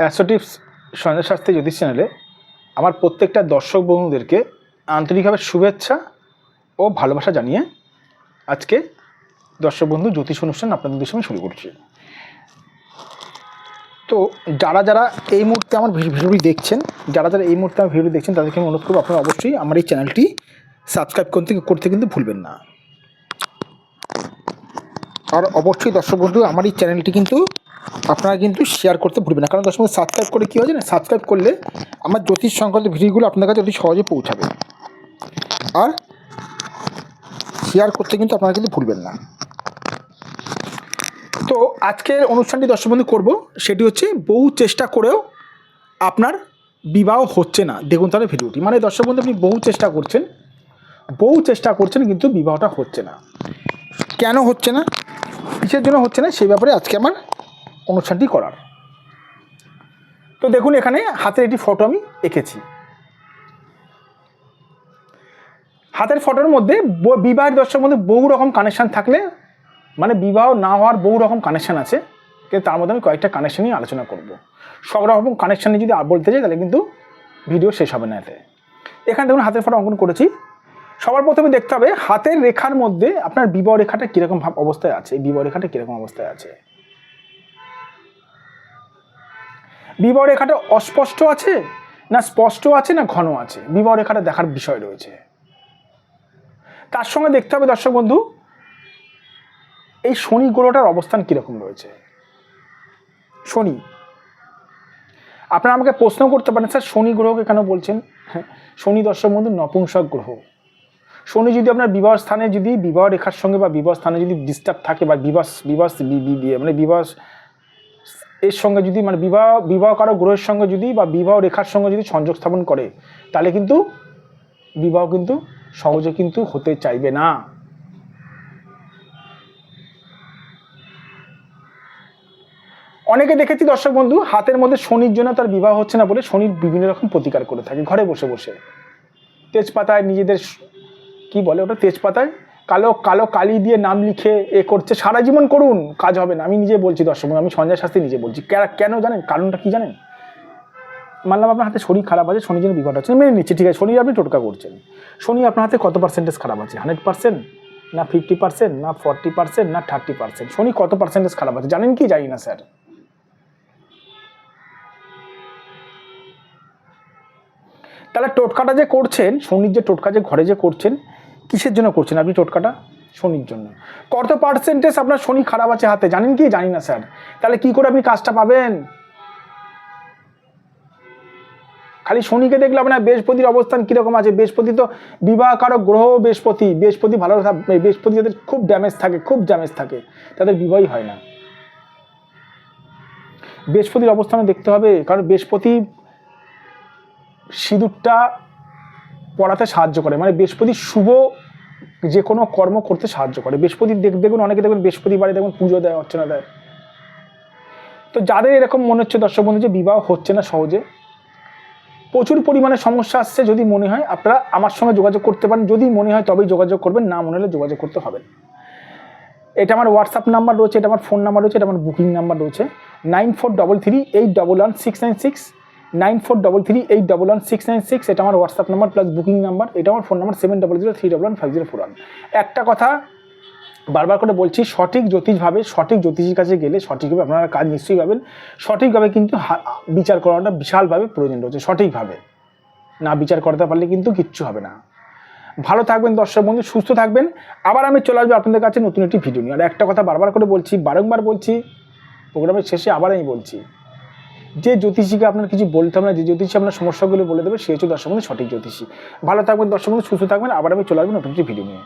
অ্যাসোটিভস সঞ্জয় শাস্ত্রী জ্যোতিষ চ্যানেলে আমার প্রত্যেকটা দর্শক বন্ধুদেরকে আন্তরিকভাবে শুভেচ্ছা ও ভালোবাসা জানিয়ে আজকে দর্শক বন্ধু জ্যোতিষ অনুষ্ঠান আপনাদের সঙ্গে শুরু করছি। তো যারা যারা এই মুহূর্তে আমার ভিডিওটি দেখছেন, যারা যারা এই মুহূর্তে আমার ভিডিওটি দেখছেন, তাদেরকে আমি অনুরোধ করব আপনারা অবশ্যই আমার এই চ্যানেলটি সাবস্ক্রাইব করতে করতে কিন্তু ভুলবেন না। আর অবশ্যই দর্শক বন্ধু, আমার এই চ্যানেলটি কিন্তু আপনারা কিন্তু শেয়ার করতে ভুলবেন না। কারণ দর্শক বন্ধু সাবস্ক্রাইব করে কী হয় জানেন সাবস্ক্রাইব করলে আমার জ্যোতিষ সংক্রান্ত ভিডিওগুলো আপনার কাছে অতি সহজে পৌঁছাবে। আর শেয়ার করতে কিন্তু আপনারা কিন্তু ভুলবেন না। তো আজকের অনুষ্ঠানটি দর্শক বন্ধু করব। সেটি হচ্ছে বহু চেষ্টা করেও আপনার বিবাহ হচ্ছে না। দেখুন তাহলে ভিডিওটি। মানে দর্শক বন্ধু আপনি বহু চেষ্টা করছেন, বহু চেষ্টা করছেন কিন্তু বিবাহটা হচ্ছে না। কেন হচ্ছে না? কিসের জন্য হচ্ছে না? সেই ব্যাপারে আজকে আমার অনুষ্ঠানটি করার। তো দেখুন, এখানে হাতের একটি ফটো আমি এঁকেছি। হাতের ফটোর মধ্যে বিবাহের দর্শকের মধ্যে বহু রকম কানেকশান থাকলে মানে বিবাহ না হওয়ার বহু রকম কানেকশান আছে, কিন্তু তার মধ্যে আমি কয়েকটা কানেকশান নিয়ে আলোচনা করব। সব রকম কানেকশান নিয়ে যদি বলতে যাই, তাহলে কিন্তু ভিডিও শেষ হবে না এতে। এখানে দেখুন, হাতের ফটো অঙ্কন করেছি। সবার প্রথমে দেখতে হবে, হাতের রেখার মধ্যে আপনার বিবাহ রেখাটা কীরকম অবস্থায় আছে বিবাহ রেখাটা কীরকম অবস্থায় আছে। বিবাহ রেখাটা অস্পষ্ট আছে না স্পষ্ট আছে না ঘন আছে? বিবাহ রেখাটা দেখার বিষয় রয়েছে। তার সঙ্গে দেখতে হবে দর্শক বন্ধু, এই শনি গ্রহটার অবস্থান কীরকম রয়েছে? শনি, আপনারা আমাকে প্রশ্ন করতে পারেন, স্যার, শনি গ্রহকে কেন বলছেন? হ্যাঁ শনি দর্শক বন্ধু নপুংসক গ্রহ। শনি যদি আপনার বিবাহ স্থানে যদি বিবাহ রেখার সঙ্গে বা বিবাহ স্থানে যদি ডিস্টার্ব থাকে বা বিবাহ বিবাহ, বি- বি- বি- মানে বিবাহ এর সঙ্গে যদি মানে বিবাহ বিবাহ কারও গ্রহের সঙ্গে যদি বা বিবাহ রেখার সঙ্গে যদি সংযোগ স্থাপন করে, তাহলে কিন্তু বিবাহ কিন্তু সহজে কিন্তু হতে চাইবে না। অনেকে দেখেছি দর্শক বন্ধু, হাতের মধ্যে শনির জন্য তার বিবাহ হচ্ছে না বলে শনির বিভিন্ন রকম প্রতিকার করে থাকে, ঘরে বসে বসে। তেজপাতায় নিজেদের কি বলে ওটা? তেজপাতায় কালো কালো কালি দিয়ে নাম লিখে এ করছে, সারা জীবন করুন, কাজ হবে না। আমি নিজে বলছি, দর্শক আমি সঞ্জয় শাস্ত্রী নিজে বলছি। কেন- জানেন? কারণটা কি জানেন? মানলাম আপনার হাতে শরীর খারাপ আছে শনির জন্য বিপদ হচ্ছে মেনে নিচ্ছে, ঠিক আছে। শনি আপনি টোটকা করছেন। শনি আপনার হাতে কত পার্সেন্টেজ খারাপ আছে? হান্ড্রেড পার্সেন্ট না ফিফটি পার্সেন্ট না ফর্টি পার্সেন্ট না থার্টি পার্সেন্ট শনি কত পার্সেন্টেজ খারাপ আছে? জানেন কি? জানি না, স্যার। তাহলে টোটকাটা যে করছেন, শনির যে টোটকা যে ঘরে যে করছেন কিসের জন্য করছেন আপনি টোটকাটা? শনির জন্য। কত পার্সেন্টেজ আপনার শনি খারাপ আছে হাতে? জানেন কি? জানি না, স্যার। তাহলে কি করে আপনি কাজটা পাবেন? খালি শনিকে দেখলে আপনার বৃহস্পতির অবস্থান কীরকম আছে? বৃহস্পতি তো বিবাহকারক গ্রহ বৃহস্পতি। বৃহস্পতি ভালো বৃহস্পতি যাদের খুব ড্যামেজ থাকে, খুব ড্যামেজ থাকে, তাদের বিবাহই হয় না। বৃহস্পতির অবস্থানে দেখতে হবে, কারণ বৃহস্পতি সিঁদুরটা পড়াতে সাহায্য করে। মানে বৃহস্পতি শুভ যে কোনো কর্ম করতে সাহায্য করে। বৃহস্পতি দেখ, দেখুন, অনেকে দেখবেন বৃহস্পতিবারে দেখুন পুজো দেয়, অর্চনা দেয়। তো যাদের এরকম মনে হচ্ছে দর্শক বন্ধু যে বিবাহ হচ্ছে না সহজে, প্রচুর পরিমাণে সমস্যা আসছে যদি মনে হয়, আপনারা আমার সঙ্গে যোগাযোগ করতে পারেন। যদি মনে হয় তবেই যোগাযোগ করবেন, না মনে হলে যোগাযোগ করতে হবে এটা আমার হোয়াটসঅ্যাপ নাম্বার রয়েছে, এটা আমার ফোন নাম্বার রয়েছে, এটা আমার বুকিং নাম্বার রয়েছে। Nine four double three eight double one six nine six nine four double three eight double one six nine six, এটা আমার WhatsApp number plus booking number এটা আমার phone number seven double zero three double one five zero four one একটা কথা বারবার করে বলছি, সঠিক জ্যোতিষভাবে, সঠিক জ্যোতিষীর কাছে গেলে সঠিকভাবে আপনারা কাজ নিশ্চয়ই পাবেন। সঠিকভাবে কিন্তু বিচার করাটা বিশালভাবে প্রয়োজন রয়েছে, সঠিকভাবে। না বিচার করতে পারলে কিন্তু কিচ্ছু হবে না। ভালো থাকবেন দর্শক বন্ধু, সুস্থ থাকবেন। আবার আমি চলে আসব আপনাদের কাছে নতুন একটি ভিডিও নিয়ে। আর একটা কথা বারবার করে বলছি, বারংবার বলছি, প্রোগ্রামের শেষে আবার আমি বলছি যে জ্যোতিষীকে আপনার কিছু বলতে হবে না, যে জ্যোতিষী আপনার সমস্যাগুলো বলে দেবে, সে হচ্ছে দর্শক সঠিক জ্যোতিষী। ভালো থাকবেন দর্শক সুস্থ থাকবেন। আবার আমি চলে আসব নতুন কিছু ভিডিও নিয়ে।